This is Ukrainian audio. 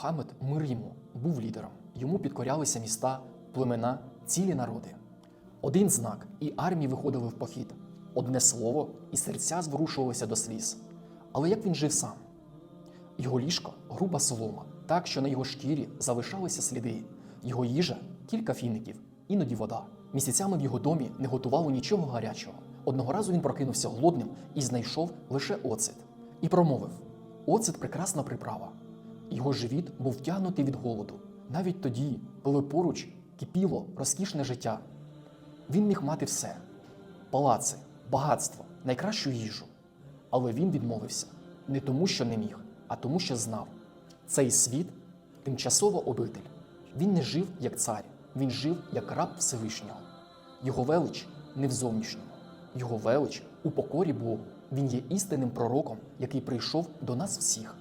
Мухаммед, мир йому, був лідером. Йому підкорялися міста, племена, цілі народи. Один знак, і армії виходили в похід. Одне слово, і серця зворушувалися до сліз. Але як він жив сам? Його ліжко груба солома, так що на його шкірі залишалися сліди. Його їжа кілька фіників, іноді вода. Місяцями в його домі не готувало нічого гарячого. Одного разу він прокинувся голодним і знайшов лише оцет. І промовив: Оцет прекрасна приправа. Його живіт був втягнутий від голоду. Навіть тоді, коли поруч кипіло розкішне життя. Він міг мати все: палаци, багатство, найкращу їжу. Але він відмовився не тому, що не міг, а тому, що знав. Цей світ тимчасова обитель. Він не жив як цар, він жив як раб Всевишнього. Його велич не в зовнішньому, його велич у покорі Богу. Він є істинним пророком, який прийшов до нас всіх.